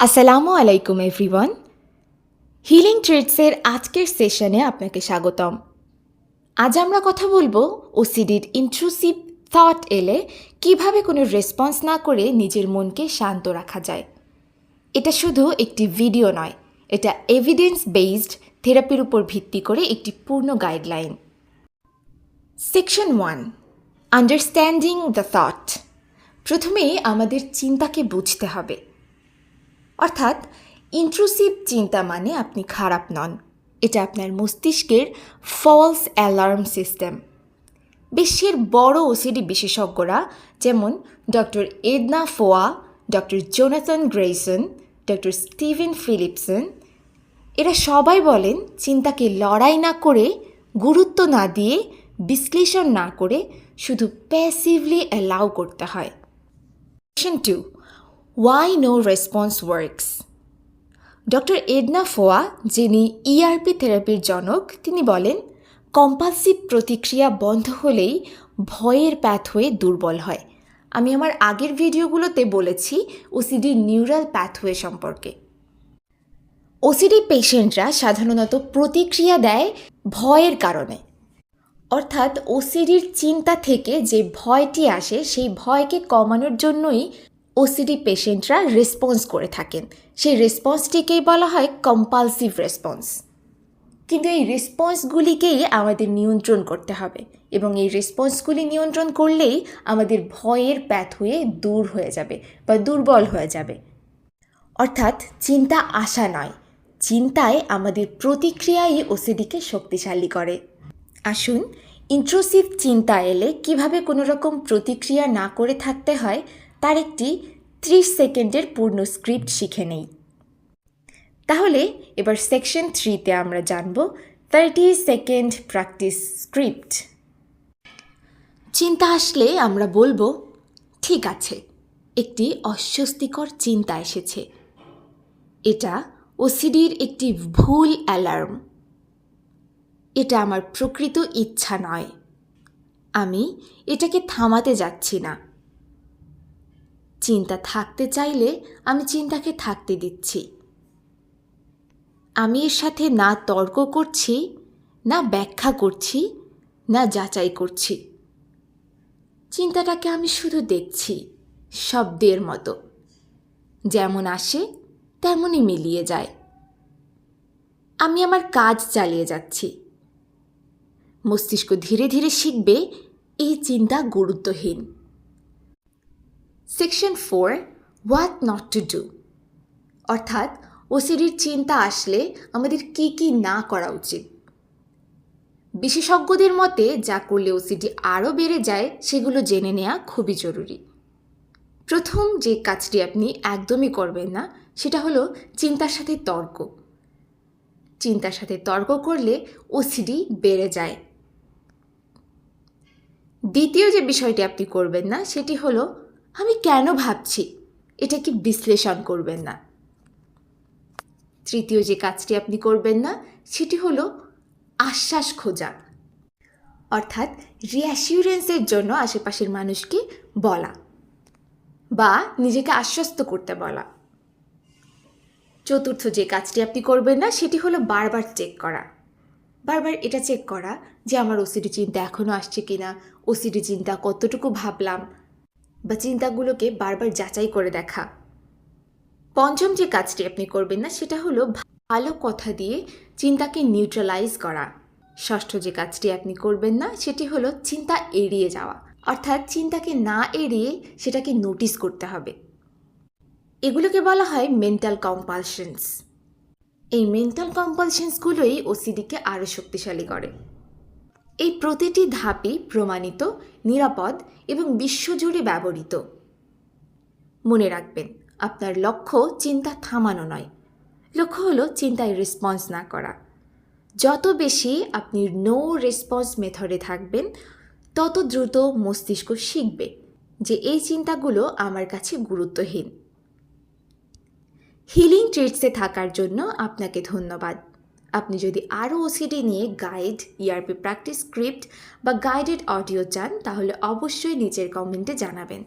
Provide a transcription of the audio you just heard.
আসসালামু আলাইকুম, everyone. Healing ট্রেডসের আজকের সেশনে আপনাকে স্বাগতম। আজ আমরা কথা বলব ওসিডির ইন্ট্রুসিভ থট এলে কীভাবে কোনো রেসপন্স না করে নিজের মনকে শান্ত রাখা যায়। এটা শুধু একটি ভিডিও নয়, এটা এভিডেন্স বেসড থেরাপির উপর ভিত্তি করে একটি পূর্ণ guideline section one understanding the thought প্রথমেই আমাদের চিন্তাকে বুঝতে হবে। অর্থাৎ ইন্ট্রুসিভ চিন্তা মানে আপনি খারাপ নন। এটা আপনার মস্তিষ্কের ফলস অ্যালার্ম সিস্টেম বিশ্বের বড় ওসিডি বিশেষজ্ঞরা যেমন doctor Edna Foa, doctor Jonathan Grayson doctor Steven Phillipson, এরা সবাই বলেন চিন্তাকে লড়াই না করে, গুরুত্ব না দিয়ে, বিশ্লেষণ না করে শুধু প্যাসিভলি অ্যালাউ করতে হয়। Question 2 no response works doctor Edna Foa যিনি ইআরপি থেরাপির জনক, তিনি বলেন কম্পালসিভ প্রতিক্রিয়া বন্ধ হলেই ভয়ের প্যাথওয়ে দুর্বল হয়। আমি আমার আগের ভিডিওগুলোতে বলেছি ওসিডির নিউরাল প্যাথওয়ে সম্পর্কে। ওসিডি পেশেন্টরা সাধারণত প্রতিক্রিয়া দেয় ভয়ের কারণে। অর্থাৎ ওসিডির চিন্তা থেকে যে ভয়টি আসে, সেই ভয়কে কমানোর জন্যই ওসিডি পেশেন্টরা রেসপন্স করে থাকেন। সেই রেসপন্সটিকেই বলা হয় কম্পালসিভ রেসপন্স কিন্তু এই রেসপন্সগুলিকেই আমাদের নিয়ন্ত্রণ করতে হবে এবং এই রেসপন্সগুলি নিয়ন্ত্রণ করলেই আমাদের ভয়ের হয়ে দূর হয়ে যাবে বা দুর্বল হয়ে যাবে। অর্থাৎ চিন্তা আসা নয়, চিন্তায় আমাদের প্রতিক্রিয়াই ওসিডিকে শক্তিশালী করে। আসুন ইন্ট্রোসিভ চিন্তা এলে কীভাবে কোনো রকম প্রতিক্রিয়া না করে থাকতে হয় তার একটি ত্রিশ সেকেন্ডের পূর্ণ স্ক্রিপ্ট শিখে নেই। তাহলে এবার সেকশন থ্রিতে আমরা জানব থার্টি সেকেন্ড প্র্যাকটিস স্ক্রিপ্ট। চিন্তা আসলে আমরা বলব, ঠিক আছে, একটি অস্বস্তিকর চিন্তা এসেছে। এটা ওসিডির একটি ভুল অ্যালার্ম। এটা আমার প্রকৃত ইচ্ছা নয়। আমি এটাকে থামাতে যাচ্ছি না। চিন্তা থাকতে চাইলে আমি চিন্তাকে থাকতে দিচ্ছি। আমি এর সাথে না তর্ক করছি, না ব্যাখ্যা করছি, না যাচাই করছি। চিন্তাটাকে আমি শুধু দেখছি, শব্দের মতো। যেমন আসে, তেমনই মিলিয়ে যায়। আমি আমার কাজ চালিয়ে যাচ্ছি। মস্তিষ্ক ধীরে ধীরে শিখবে, এই চিন্তা গুরুত্বহীন। Section four what not to do অর্থাৎ, ওসিডির চিন্তা আসলে আমাদের কি কি না করা উচিত। বিশেষজ্ঞদের মতে, যা করলে ওসিডি আরও বেড়ে যায়, সেগুলো জেনে নেওয়া খুবই জরুরি। প্রথম যে কাজটি আপনি একদমই করবেন না, সেটা হলো চিন্তার সাথে তর্ক। চিন্তার সাথে তর্ক করলে ওসিডি বেড়ে যায়। দ্বিতীয় যে বিষয়টি আপনি করবেন না, সেটি হলো আমি কেন ভাবছি? এটা কি বিশ্লেষণ করবেন না? তৃতীয় যে কাজটি আপনি করবেন না, সেটি হলো আশ্বাস খোঁজা। অর্থাৎ রিঅ্যাসিউরেন্সের জন্য আশেপাশের মানুষকে বলা বা নিজেকে আশ্বস্ত করতে বলা। চতুর্থ যে কাজটি আপনি করবেন না, সেটি হলো বারবার চেক করা। বারবার এটা চেক করা যে আমার ওসিডি চিন্তা এখনও আসছে কিনা ওসিডি চিন্তা কতটুকু ভাবলাম বা চিন্তাগুলোকে বারবার যাচাই করে দেখা। পঞ্চম যে কাজটি আপনি করবেন না, সেটা হলো ভালো কথা দিয়ে চিন্তাকে নিউট্রালাইজ করা। ষষ্ঠ যে কাজটি আপনি করবেন না, সেটি হলো চিন্তা এড়িয়ে যাওয়া। অর্থাৎ চিন্তাকে না এড়িয়ে সেটাকে নোটিস করতে হবে। এগুলোকে বলা হয় মেন্টাল কম্পালশনস এই মেন্টাল কম্পালশনসগুলোই ওসিডিকে আরও শক্তিশালী করে। এই প্রতিটি ধাপই প্রমাণিত, নিরাপদ এবং বিশ্বজুড়ে ব্যবহৃত। মনে রাখবেন, আপনার লক্ষ্য চিন্তা থামানো নয়। লক্ষ্য হলো চিন্তায় রেসপন্স না করা। যত বেশি আপনি নো রেসপন্স মেথডে থাকবেন, তত দ্রুত মস্তিষ্ক শিখবে যে এই চিন্তাগুলো আমার কাছে গুরুত্বহীন। হিলিং ট্রিটসে থাকার জন্য আপনাকে ধন্যবাদ। আপনি যদি আরও ওসিডি নিয়ে গাইড ইআরপি প্র্যাকটিস স্ক্রিপ্ট বা গাইডেড অডিও চান, তাহলে অবশ্যই নিচের কমেন্টে জানাবেন।